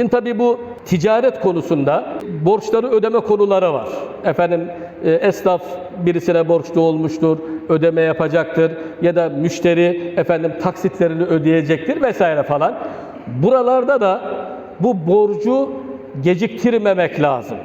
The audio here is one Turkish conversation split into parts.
Şimdi tabii bu ticaret konusunda borçları ödeme konuları var. Efendim e, esnaf birisine borçlu olmuştur, ödeme yapacaktır ya da müşteri efendim taksitlerini ödeyecektir vesaire falan. Buralarda da bu borcu geciktirmemek lazım.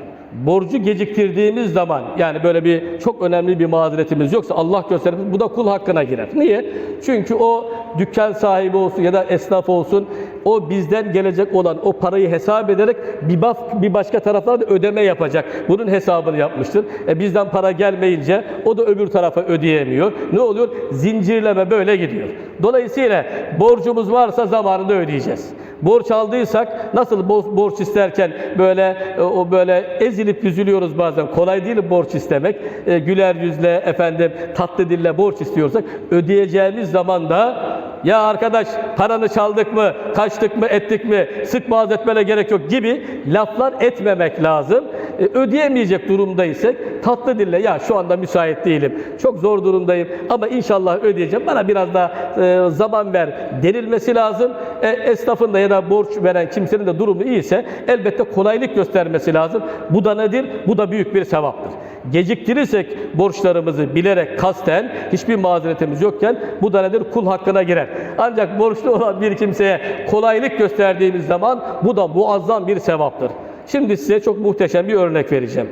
Borcu geciktirdiğimiz zaman yani böyle bir çok önemli bir mazeretimiz yoksa Allah göstermez bu da kul hakkına girer. Niye? Çünkü o dükkan sahibi olsun ya da esnaf olsun o bizden gelecek olan o parayı hesap ederek bir, baf, bir başka taraflara da ödeme yapacak. Bunun hesabını yapmıştır. E bizden para gelmeyince o da öbür tarafa ödeyemiyor. Ne oluyor? Zincirleme böyle gidiyor. Dolayısıyla borcumuz varsa zamanında ödeyeceğiz. Borç aldıysak nasıl bo- borç isterken böyle e, o böyle ezilip üzülüyoruz bazen. Kolay değil borç istemek. E, güler yüzle efendim tatlı dille borç istiyorsak ödeyeceğimiz zaman da ya arkadaş paranı çaldık mı, kaçtık mı, ettik mi, sık boğaz etmene gerek yok gibi laflar etmemek lazım. E, ödeyemeyecek durumdaysak tatlı dille ya şu anda müsait değilim, çok zor durumdayım ama inşallah ödeyeceğim. Bana biraz daha e, zaman ver denilmesi lazım. E, esnafın da ya da borç veren kimsenin de durumu iyiyse elbette kolaylık göstermesi lazım. Bu da nedir? Bu da büyük bir sevaptır. Geciktirirsek borçlarımızı bilerek kasten hiçbir mazeretimiz yokken bu da nedir? Kul hakkına girer. Ancak borçlu olan bir kimseye kolaylık gösterdiğimiz zaman bu da muazzam bir sevaptır. Şimdi size çok muhteşem bir örnek vereceğim.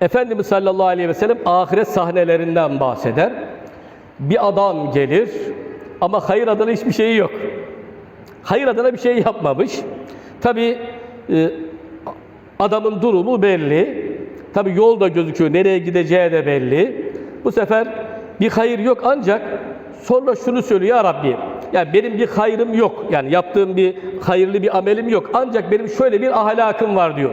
Efendimiz sallallahu aleyhi ve sellem ahiret sahnelerinden bahseder. Bir adam gelir ama hayır adına hiçbir şeyi yok. Hayır adına bir şey yapmamış. Tabi adamın durumu belli. Tabi yol da gözüküyor, nereye gideceği de belli. Bu sefer bir hayır yok ancak sonra şunu söylüyor ya Rabbi. Yani benim bir hayrım yok. Yani yaptığım bir hayırlı bir amelim yok. Ancak benim şöyle bir ahlakım var diyor.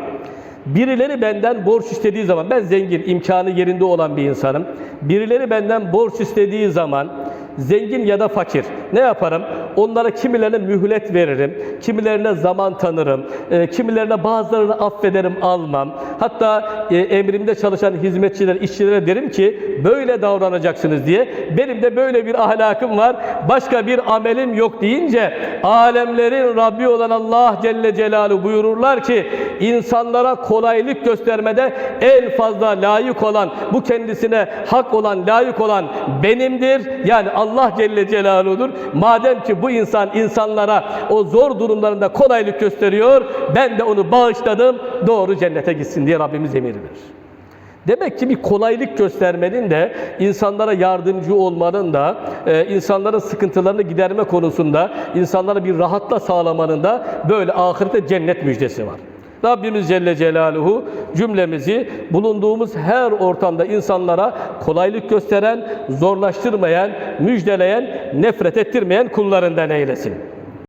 Birileri benden borç istediği zaman, ben zengin, imkanı yerinde olan bir insanım. Birileri benden borç istediği zaman, zengin ya da fakir, ne yaparım? Onlara kimilerine mühlet veririm, kimilerine zaman tanırım, e, kimilerine bazılarını affederim, almam. Hatta e, emrimde çalışan hizmetçiler, işçilere derim ki böyle davranacaksınız diye. Benim de böyle bir ahlakım var, başka bir amelim yok deyince alemlerin Rabbi olan Allah Celle Celaluhu buyururlar ki insanlara kolaylık göstermede en fazla layık olan, bu kendisine hak olan, layık olan benimdir. Yani Allah Celle Celaluhu'dur. Madem ki bu insan insanlara o zor durumlarında kolaylık gösteriyor, ben de onu bağışladım, doğru cennete gitsin diye Rabbimiz emir verir. Demek ki bir kolaylık göstermenin de, insanlara yardımcı olmanın da, e, insanların sıkıntılarını giderme konusunda, insanlara bir rahatla sağlamanın da böyle ahirette cennet müjdesi var. Rabbimiz Celle Celaluhu cümlemizi bulunduğumuz her ortamda insanlara kolaylık gösteren, zorlaştırmayan, müjdeleyen, nefret ettirmeyen kullarından eylesin.